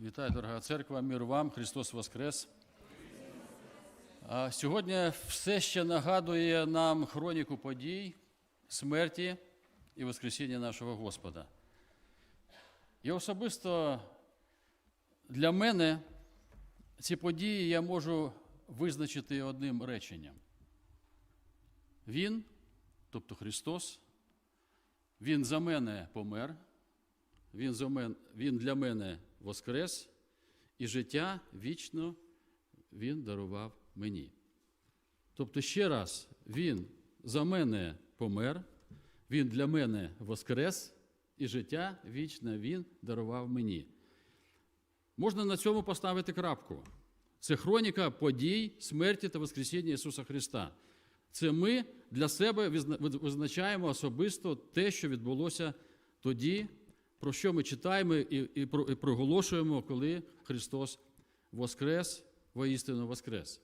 Вітаю, дорога церква, мир вам, Христос Воскрес. Сьогодні все ще нагадує нам хроніку подій, смерті і Воскресіння нашого Господа. І особисто для мене ці події я можу визначити одним реченням. Він, тобто Христос, Він за мене помер, Він, за мен, він для мене воскрес, і життя вічно Він дарував мені. Тобто, ще раз, Він за мене помер, Він для мене воскрес, і життя вічне Він дарував мені. Можна на цьому поставити крапку. Це хроніка подій, смерті та Воскресіння Ісуса Христа. Це ми для себе визначаємо особисто те, що відбулося тоді, про що ми читаємо і, і, про- і проголошуємо, коли Христос воскрес, воістину воскрес.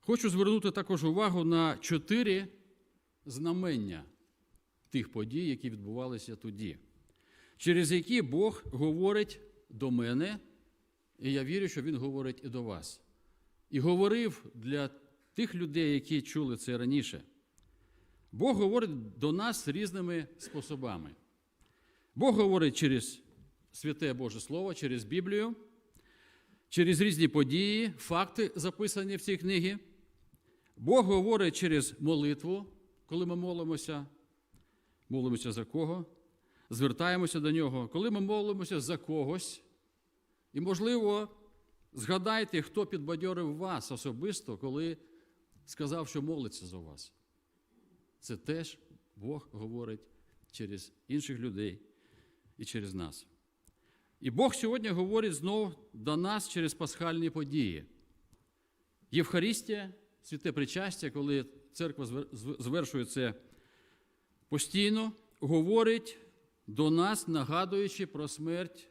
Хочу звернути також увагу на чотири знамення тих подій, які відбувалися тоді, через які Бог говорить до мене, і я вірю, що Він говорить і до вас. І говорив для тих людей, які чули це раніше. Бог говорить до нас різними способами. Бог говорить через святе Боже Слово, через Біблію, через різні події, факти, записані в цій книгі. Бог говорить через молитву, коли ми молимося, молимося за кого, звертаємося до нього, коли ми молимося за когось. І, можливо, згадайте, хто підбадьорив вас особисто, коли сказав, що молиться за вас. Це теж Бог говорить через інших людей і через нас. І Бог сьогодні говорить знову до нас через пасхальні події. Євхаристія, святе причастя, коли церква звер- звершує це постійно, говорить до нас, нагадуючи про смерть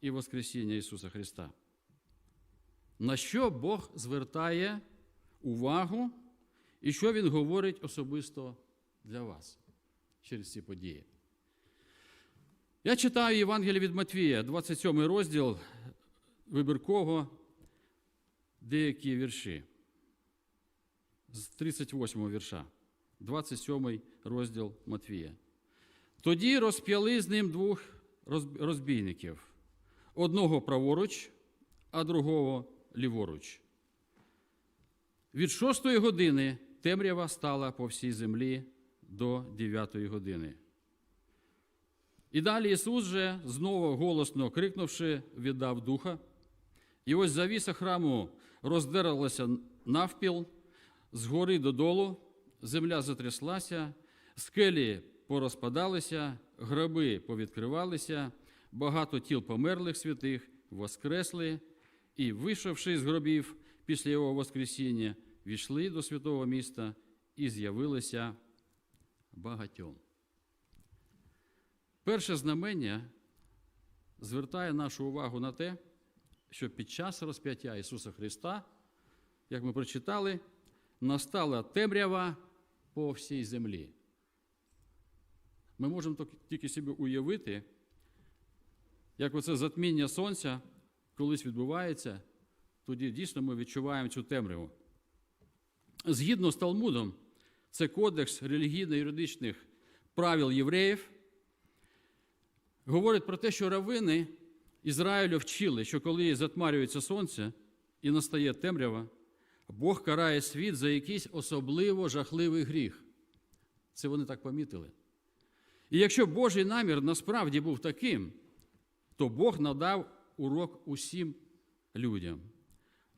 і Воскресіння Ісуса Христа. На що Бог звертає увагу і що Він говорить особисто для вас через ці події? Я читаю Євангеліє від Матвія, 27 розділ вибірково деякі вірші. З 38 вірша, 27 розділ Матвія. Тоді розп'яли з ним двох розбійників: одного праворуч, а другого ліворуч. Від шостої години темрява стала по всій землі до дев'ятої години. І далі Ісус же, знову голосно крикнувши, віддав духа. І ось завіса храму роздерлася навпіл, згори додолу, земля затряслася, скелі порозпадалися, гроби повідкривалися, багато тіл померлих святих воскресли, і, вийшовши з гробів після його Воскресіння, війшли до святого міста і з'явилися багатьом. Перше знамення звертає нашу увагу на те, що під час розп'яття Ісуса Христа, як ми прочитали, настала темрява по всій землі. Ми можемо тільки- собі уявити, як оце затміння сонця колись відбувається, тоді дійсно ми відчуваємо цю темряву. Згідно з Талмудом, це кодекс релігійно-юридичних правил євреїв, говорить про те, що равини Ізраїлю вчили, що коли затмарюється сонце і настає темрява, Бог карає світ за якийсь особливо жахливий гріх. Це вони так помітили. І якщо Божий намір насправді був таким, то Бог надав урок усім людям.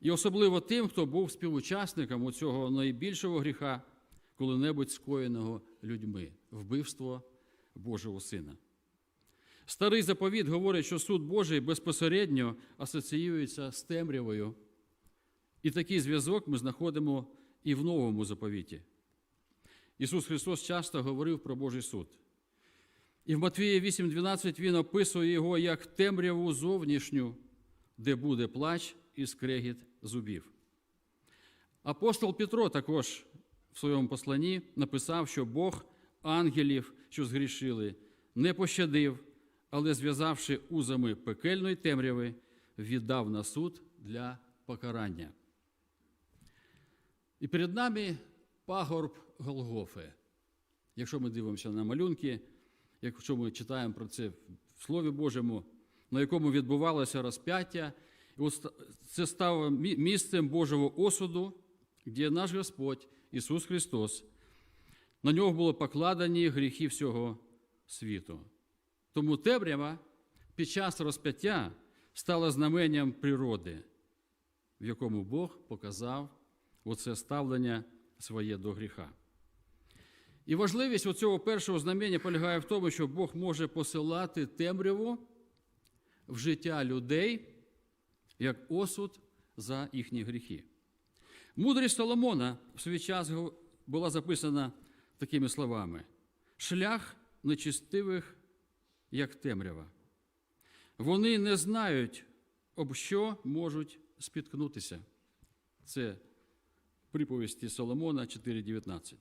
І особливо тим, хто був співучасником у цього найбільшого гріха, коли-небудь скоєного людьми вбивство Божого Сина. Старий заповіт говорить, що суд Божий безпосередньо асоціюється з темрявою. І такий зв'язок ми знаходимо і в новому заповіті. Ісус Христос часто говорив про Божий суд. І в Матвії 8:12 Він описує його як темряву зовнішню, де буде плач і скрегіт зубів. Апостол Петро також в своєму посланні написав, що Бог ангелів, що згрішили, не пощадив, але, зв'язавши узами пекельної темряви, віддав на суд для покарання. І перед нами пагорб Голгофи. Якщо ми дивимося на малюнки, якщо ми читаємо про це в Слові Божому, на якому відбувалося розп'яття, і от це стало місцем Божого осуду, де наш Господь Ісус Христос, на нього було покладені гріхи всього світу. Тому темрява під час розп'яття стала знаменням природи, в якому Бог показав оце ставлення своє до гріха. І важливість оцього першого знамення полягає в тому, що Бог може посилати темряву в життя людей як осуд за їхні гріхи. Мудрість Соломона в свій час була записана такими словами: шлях нечистивих, як темрява. Вони не знають, об що можуть спіткнутися. Це приповісті Соломона 4.19.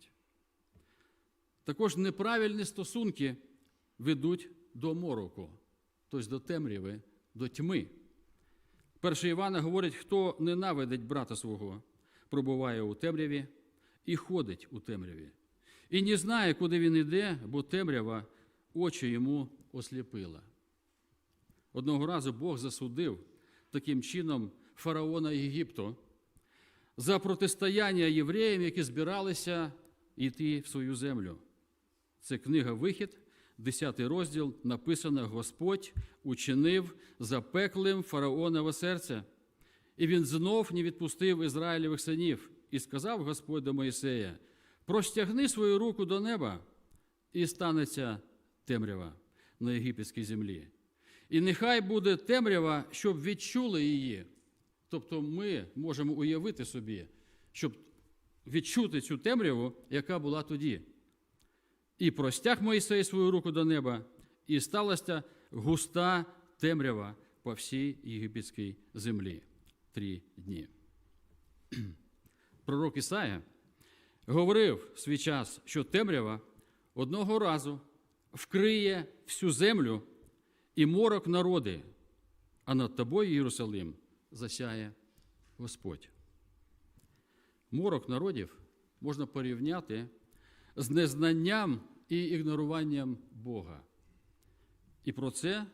Також неправильні стосунки ведуть до мороку, тобто до темряви, до тьми. Перший Івана говорить, хто ненавидить брата свого, пробуває у темряві і ходить у темряві. І не знає, куди він іде, бо темрява очі йому осліпила. Одного разу Бог засудив таким чином фараона Єгипту за протистояння євреям, які збиралися йти в свою землю. Це книга Вихід, 10 розділ, написано: Господь учинив запеклим фараонове серце, і він знов не відпустив Ізраїлевих синів. І сказав Господь до Моїсея: простягни свою руку до неба, і станеться темрява на єгипетській землі. І нехай буде темрява, щоб відчули її. Тобто ми можемо уявити собі, щоб відчути цю темряву, яка була тоді. І простяг Моїсей свою руку до неба, і сталася густа темрява по всій єгипетській землі. Три дні. Пророк Ісая говорив в свій час, що темрява одного разу вкриє всю землю і морок народи, а над тобою, Єрусалим, засяє Господь. Морок народів можна порівняти з незнанням і ігноруванням Бога. І про це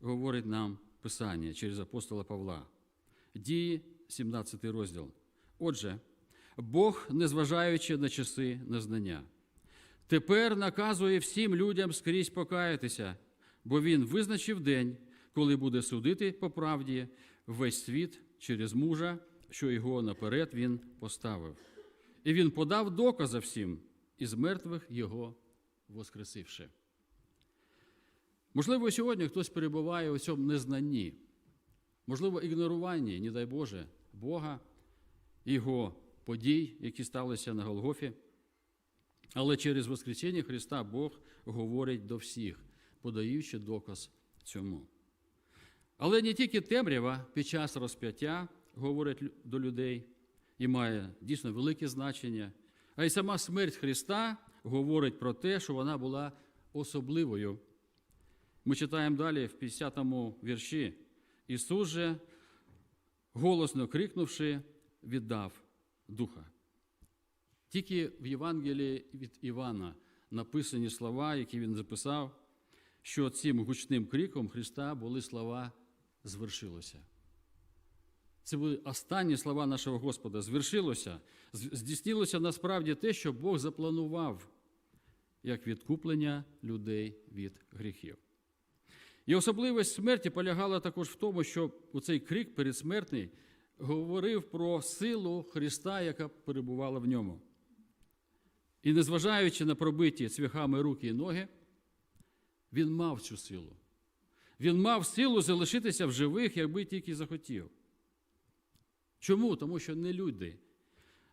говорить нам Писання через апостола Павла. Дії, 17 розділ. Отже, Бог, незважаючи на часи незнання, тепер наказує всім людям скрізь покаятися, бо Він визначив день, коли буде судити по правді весь світ через мужа, що його наперед він поставив. І він подав докази всім, із мертвих його воскресивши. Можливо, сьогодні хтось перебуває у цьому незнанні, можливо, ігноруванні, не дай Боже, Бога, Його подій, які сталися на Голгофі. Але через Воскресіння Христа Бог говорить до всіх, подаючи доказ цьому. Але не тільки темрява під час розп'яття говорить до людей і має дійсно велике значення, а й сама смерть Христа говорить про те, що вона була особливою. Ми читаємо далі в 50-му вірші. Ісус же, голосно крикнувши, віддав Духа. Тільки в Євангелії від Івана написані слова, які він записав, що цим гучним криком Христа були слова звершилося. Це були останні слова нашого Господа. Звершилося, здійснилося насправді те, що Бог запланував як відкуплення людей від гріхів. І особливість смерті полягала також в тому, що цей крик передсмертний говорив про силу Христа, яка перебувала в ньому. І незважаючи на пробиті цвяхами руки і ноги, він мав цю силу. Він мав силу залишитися в живих, якби тільки захотів. Чому? Тому що не люди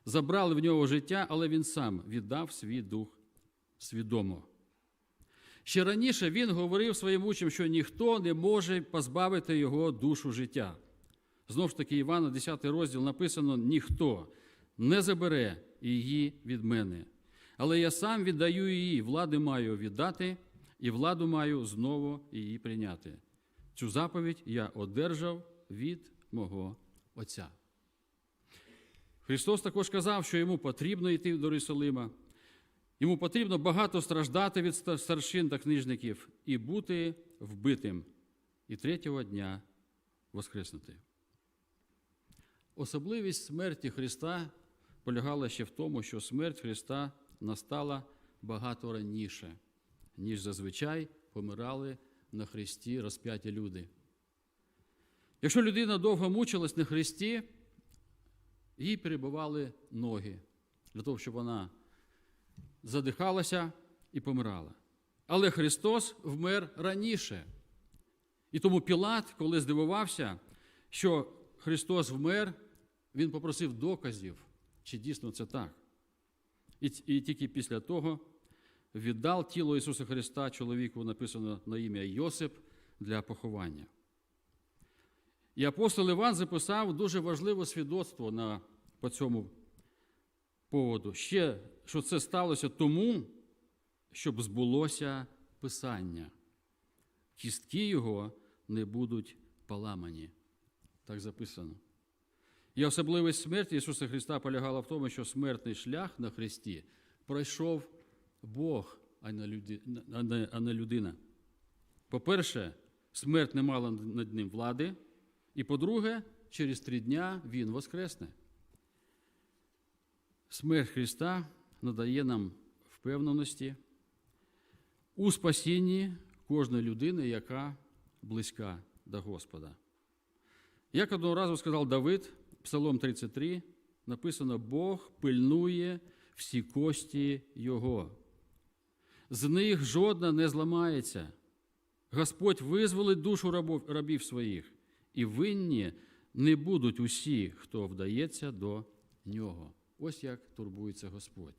забрали в нього життя, але він сам віддав свій дух свідомо. Ще раніше він говорив своїм учням, що ніхто не може позбавити його душу життя. Знову ж таки, Івана, 10 розділ написано: ніхто не забере її від мене. Але я сам віддаю її, влади маю віддати, і владу маю знову її прийняти. Цю заповідь я одержав від мого Отця. Христос також казав, що йому потрібно йти до Єрусалима, йому потрібно багато страждати від старшин та книжників і бути вбитим, і третього дня воскреснути. Особливість смерті Христа полягала ще в тому, що смерть Христа настала багато раніше, ніж зазвичай помирали на Христі розп'яті люди. Якщо людина довго мучилась на Христі, їй перебивали ноги для того, щоб вона задихалася і помирала. Але Христос вмер раніше. І тому Пілат, коли здивувався, що Христос вмер, він попросив доказів, чи дійсно це так. І, і тільки після того віддав тіло Ісуса Христа чоловіку, написано на ім'я Йосип, для поховання. І апостол Іван записав дуже важливе свідоцтво на, по цьому поводу. Ще, що це сталося тому, щоб збулося Писання. Кістки його не будуть поламані. Так записано. І особливість смерті Ісуса Христа полягала в тому, що смертний шлях на Христі пройшов Бог, а не людина. По-перше, смерть не мала над ним влади. І по-друге, через три дня Він воскресне. Смерть Христа надає нам впевненості у спасінні кожної людини, яка близька до Господа. Як одного разу сказав Давид, Псалом 33, написано: Бог пильнує всі кості Його. З них жодна не зламається. Господь визволить душу рабів своїх, і винні не будуть усі, хто вдається до нього. Ось як турбується Господь.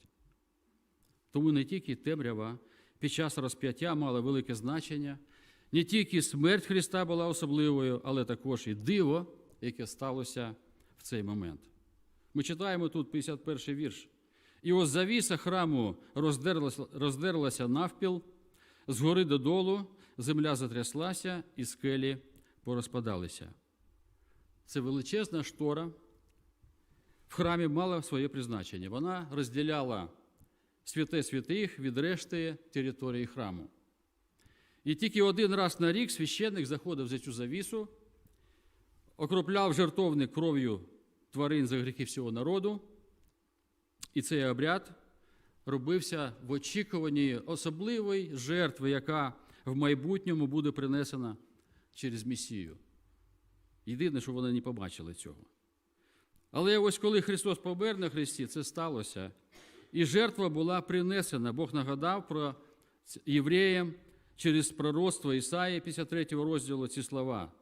Тому не тільки темрява під час розп'яття мала велике значення, не тільки смерть Христа була особливою, але також і диво, яке сталося в цей момент. Ми читаємо тут 51 вірш. І ось завіса храму роздерлася, роздерлася навпіл, згори додолу, земля затряслася, і скелі порозпадалися. Це величезна штора в храмі мала своє призначення. Вона розділяла святе святих від решти території храму. І тільки один раз на рік священник заходив за цю завісу, окропляв жертовник кров'ю тварин за гріхи всього народу, і цей обряд робився в очікуванні особливої жертви, яка в майбутньому буде принесена через Месію. Єдине, що вони не побачили цього. Але ось коли Христос помер на Христі, це сталося. І жертва була принесена. Бог нагадав про євреям через пророцтво Ісаї 53 розділу ці слова.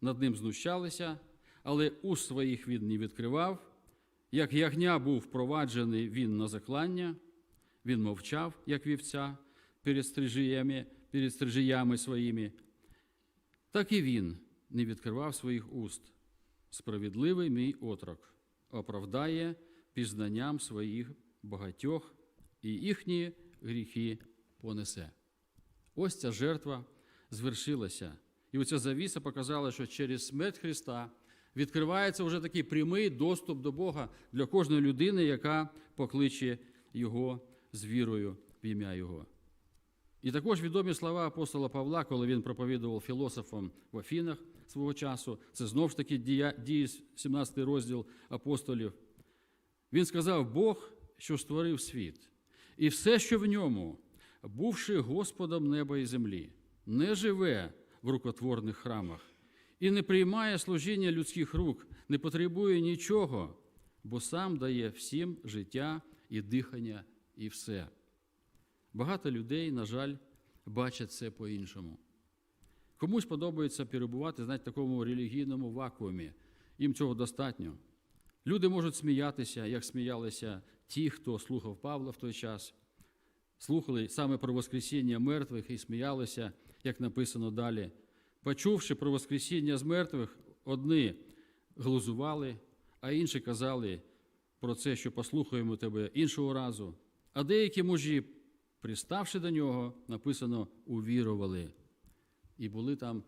Над ним знущалися, але уст своїх він не відкривав. Як ягня був впроваджений він на заклання, він мовчав, як вівця, перед стрижиями, перед стрижиями своїми, так і він не відкривав своїх уст. Справедливий мій отрок оправдає пізнанням своїх багатьох і їхні гріхи понесе. Ось ця жертва звершилася. І оця завіса показала, що через смерть Христа відкривається вже такий прямий доступ до Бога для кожної людини, яка покличе Його з вірою в ім'я Його. І також відомі слова апостола Павла, коли він проповідував філософам в Афінах свого часу, це знову ж таки дії, 17 розділ апостолів. Він сказав: Бог, що створив світ, і все, що в ньому, бувши Господом неба і землі, не живе в рукотворних храмах і не приймає служіння людських рук, не потребує нічого, бо сам дає всім життя і дихання, і все. Багато людей, на жаль, бачать це по-іншому. Комусь подобається перебувати знаєте, в такому релігійному вакуумі. Їм цього достатньо. Люди можуть сміятися, як сміялися ті, хто слухав Павла в той час, слухали саме про Воскресіння мертвих і сміялися, як написано далі. Почувши про Воскресіння з мертвих, одні глузували, а інші казали про це, що послухаємо тебе іншого разу. А деякі мужі приставши до нього, написано, увірували. І були там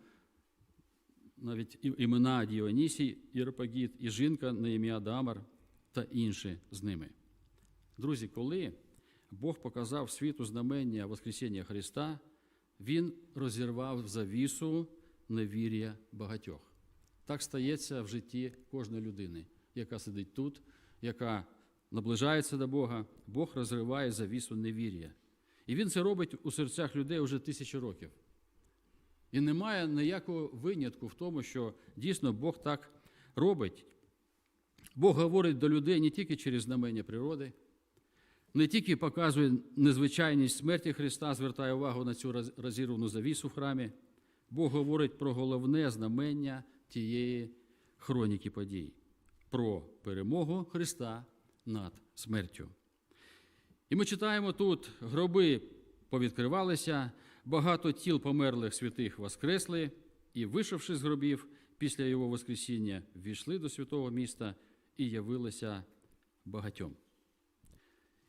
навіть імена Діонісій, Єропагіт, і жінка на ім'я Дамар та інші з ними. Друзі, коли Бог показав світу знамення Воскресіння Христа, Він розірвав завісу невір'я багатьох. Так стається в житті кожної людини, яка сидить тут, яка наближається до Бога. Бог розриває завісу невір'я. І він це робить у серцях людей уже тисячі років. І немає ніякого винятку в тому, що дійсно Бог так робить. Бог говорить до людей не тільки через знамення природи, не тільки показує незвичайність смерті Христа, звертає увагу на цю розірвану завісу в храмі. Бог говорить про головне знамення тієї хроніки подій, про перемогу Христа над смертю. І ми читаємо тут: гроби повідкривалися, багато тіл померлих святих воскресли, і, вийшовши з гробів після його Воскресіння, ввійшли до святого міста і явилися багатьом.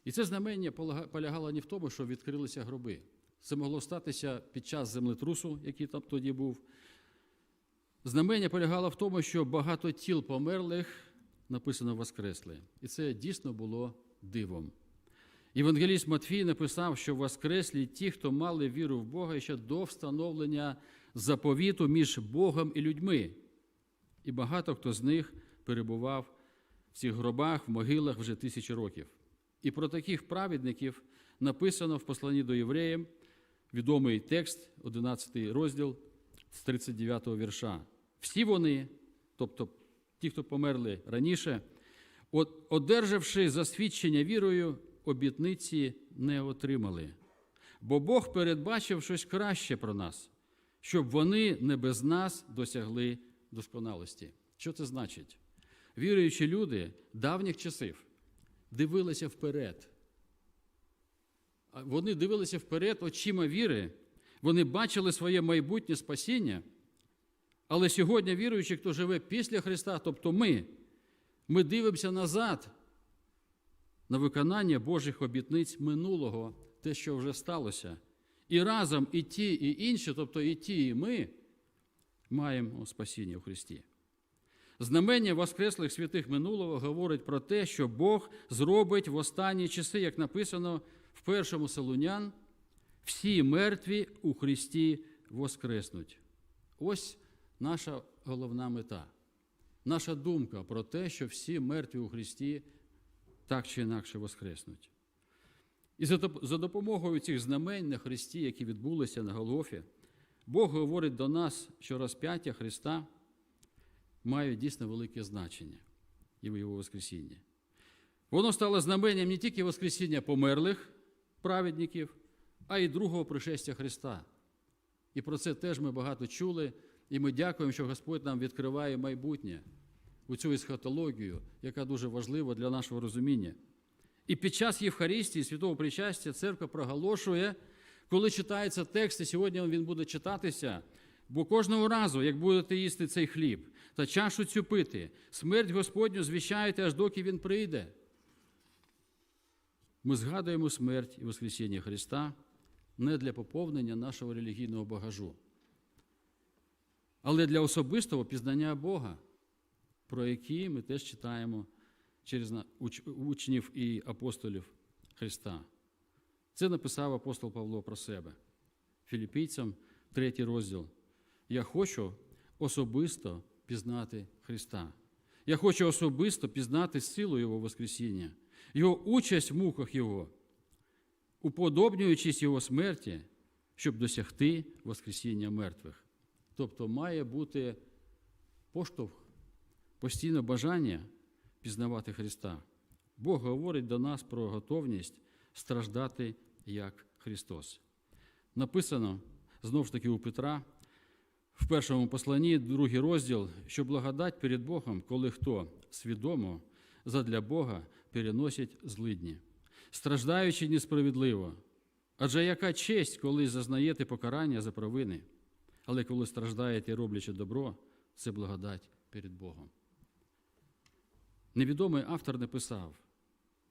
І це знамення полягало не в тому, що відкрилися гроби. Це могло статися під час землетрусу, який там тоді був. Знамення полягало в тому, що багато тіл померлих написано воскресли. І це дійсно було дивом. Євангеліст Матфій написав, що воскреслі ті, хто мали віру в Бога ще до встановлення заповіту між Богом і людьми. І багато хто з них перебував в цих гробах, в могилах вже тисячі років. І про таких праведників написано в посланні до євреїв відомий текст, 11 розділ з 39 вірша. Всі вони, тобто ті, хто померли раніше, одержавши засвідчення вірою, обітниці не отримали. Бо Бог передбачив щось краще про нас, щоб вони не без нас досягли досконалості. Що це значить? Віруючі люди давніх часів дивилися вперед. Вони дивилися вперед очима віри, вони бачили своє майбутнє спасіння. Але сьогодні віруючі, хто живе після Христа, тобто ми, ми дивимося назад на виконання Божих обітниць минулого, те, що вже сталося. І разом і ті, і інші, тобто і ті, і ми маємо спасіння в Христі. Знамення Воскреслих святих минулого говорить про те, що Бог зробить в останні часи, як написано в першому Солунян, всі мертві у Христі воскреснуть. Ось наша головна мета, наша думка про те, що всі мертві у Христі так чи інакше воскреснуть. І за допомогою цих знамень на Христі, які відбулися на Голгофі, Бог говорить до нас, що розп'яття Христа має дійсно велике значення і його Воскресіння. Воно стало знаменням не тільки Воскресіння померлих праведників, а й другого пришестя Христа. І про це теж ми багато чули, і ми дякуємо, що Господь нам відкриває майбутнє у цю есхатологію, яка дуже важлива для нашого розуміння. І під час Євхаристії, святого причастя, церква проголошує, коли читається текст, і сьогодні він буде читатися, бо кожного разу, як будете їсти цей хліб та чашу цю пити, смерть Господню звіщаєте, аж доки він прийде. Ми згадуємо смерть і Воскресіння Христа не для поповнення нашого релігійного багажу, але для особистого пізнання Бога, про які ми теж читаємо через учнів і апостолів Христа. Це написав апостол Павло про себе. Філіппійцям, третій розділ. Я хочу особисто пізнати Христа. Я хочу особисто пізнати силу Його Воскресіння, Його участь в муках Його, уподобнюючись Його смерті, щоб досягти Воскресіння мертвих. Тобто має бути поштовх, постійне бажання пізнавати Христа. Бог говорить до нас про готовність страждати як Христос. Написано знову ж таки у Петра в першому посланні, другий розділ, що благодать перед Богом, коли хто свідомо задля Бога переносить злидні, страждаючи несправедливо. Адже яка честь, коли зазнаєте покарання за провини, але коли страждаєте, роблячи добро, це благодать перед Богом. Невідомий автор написав: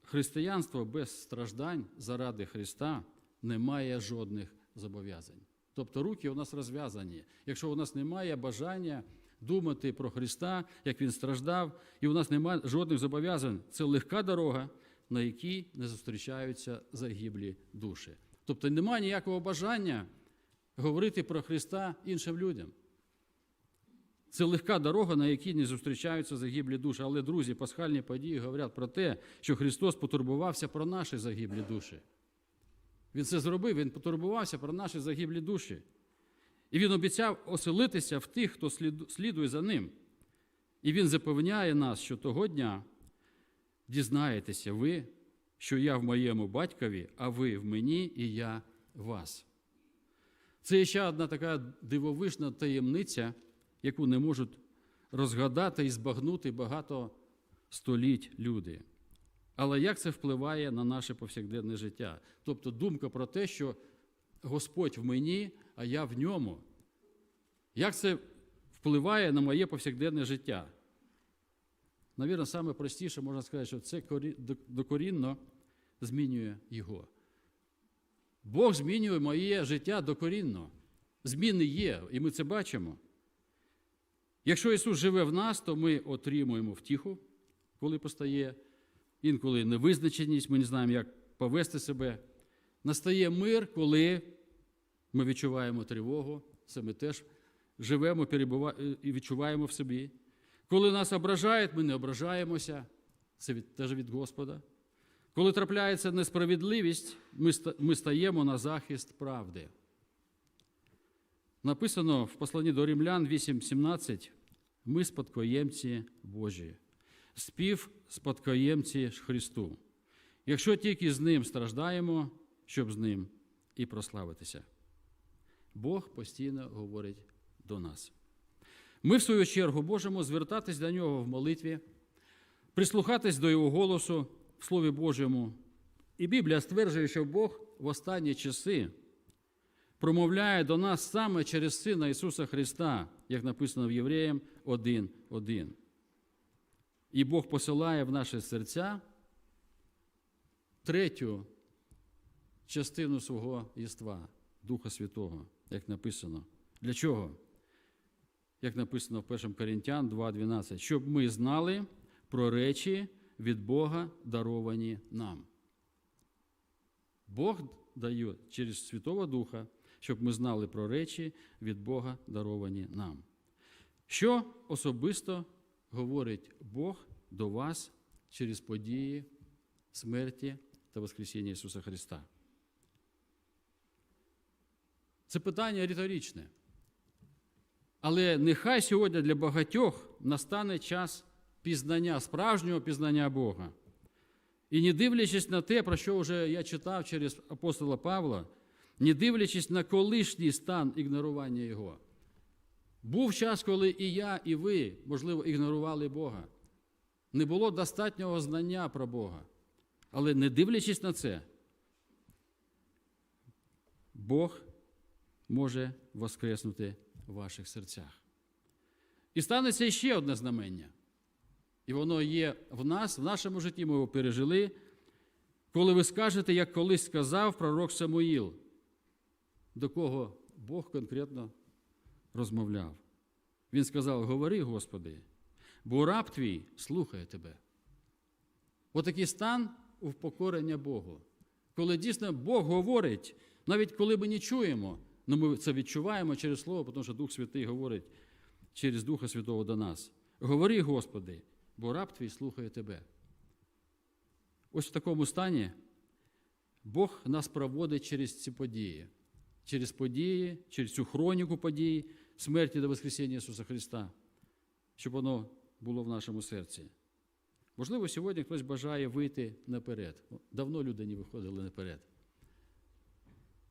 християнство без страждань заради Христа немає жодних зобов'язань. Тобто руки у нас розв'язані. Якщо у нас немає бажання думати про Христа, як Він страждав, і у нас немає жодних зобов'язань, це легка дорога, на якій не зустрічаються загиблі душі. Тобто немає ніякого бажання говорити про Христа іншим людям. Це легка дорога, на якій не зустрічаються загиблі душі. Але, друзі, пасхальні події говорять про те, що Христос потурбувався про наші загиблі душі. Він це зробив, Він потурбувався про наші загиблі душі. І Він обіцяв оселитися в тих, хто слідує за ним. І Він запевняє нас, що того дня дізнаєтеся ви, що я в моєму батькові, а ви в мені, і я вас. Це ще одна така дивовижна таємниця, яку не можуть розгадати і збагнути багато століть люди. Але як це впливає на наше повсякденне життя? Тобто думка про те, що Господь в мені, а я в ньому. Як це впливає на моє повсякденне життя? Навірно, саме простіше можна сказати, що це докорінно змінює його. Бог змінює моє життя докорінно. Зміни є, і ми це бачимо. Якщо Ісус живе в нас, то ми отримуємо втіху, коли постає інколи невизначеність, ми не знаємо, як повести себе. Настає мир, коли ми відчуваємо тривогу, це ми теж живемо і відчуваємо в собі. Коли нас ображають, ми не ображаємося, це від, теж від Господа. Коли трапляється несправедливість, ми, стаємо на захист правди. Написано в посланні до Римлян 8:17, ми спадкоємці Божі, спів спадкоємці Христу. Якщо тільки з Ним страждаємо, щоб з Ним і прославитися. Бог постійно говорить до нас. Ми, в свою чергу, можемо звертатись до нього в молитві, прислухатись до Його голосу в Слові Божому. І Біблія стверджує, що Бог в останні часи промовляє до нас саме через Сина Ісуса Христа, як написано в Євреям 1.1. І Бог посилає в наші серця третю частину свого єства, Духа Святого, як написано. Для чого? Як написано в 1 Коринтян 2.12, щоб ми знали про речі від Бога, даровані нам. Бог дає через Святого Духа, щоб ми знали про речі від Бога, даровані нам. Що особисто говорить Бог до вас через події смерті та Воскресіння Ісуса Христа? Це питання риторичне. Але нехай сьогодні для багатьох настане час пізнання, справжнього пізнання Бога. І не дивлячись на те, про що вже я читав через апостола Павла, не дивлячись на колишній стан ігнорування Його. Був час, коли і я, і ви, можливо, ігнорували Бога. Не було достатнього знання про Бога. Але не дивлячись на це, Бог може воскреснути в ваших серцях. І станеться ще одне знамення. І воно є в нас, в нашому житті, ми його пережили, коли ви скажете, як колись сказав пророк Самуїл, до кого Бог конкретно розмовляв. Він сказав: Говори, Господи, бо раб твій слухає тебе. Отакий стан впокорення Богу. Коли дійсно Бог говорить, навіть коли ми не чуємо, але ми це відчуваємо через Слово, тому що Дух Святий говорить через Духа Святого до нас. Говори, Господи, бо раб твій слухає тебе. Ось в такому стані Бог нас проводить через ці події, через події, через цю хроніку подій смерті до Воскресіння Ісуса Христа, щоб воно було в нашому серці. Можливо, сьогодні хтось бажає вийти наперед. Давно люди не виходили наперед.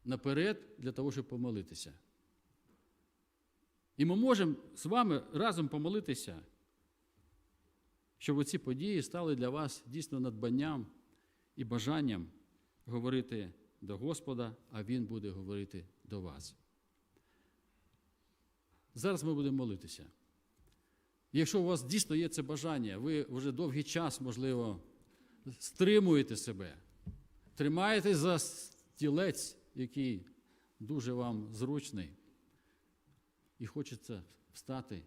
Наперед для того, щоб помолитися. І ми можемо з вами разом помолитися, щоб оці події стали для вас дійсно надбанням і бажанням говорити до Господа, а Він буде говорити до вас. Зараз ми будемо молитися. Якщо у вас дійсно є це бажання, ви вже довгий час, можливо, стримуєте себе, тримаєтесь за стілець який дуже вам зручний, і хочеться встати,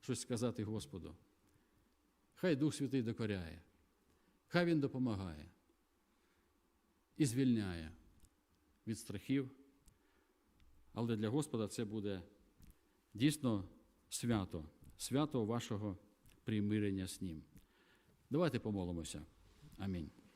щось сказати Господу. Хай Дух Святий докоряє, хай Він допомагає і звільняє від страхів. Але для Господа це буде дійсно свято, свято вашого примирення з Ним. Давайте помолимося. Амінь.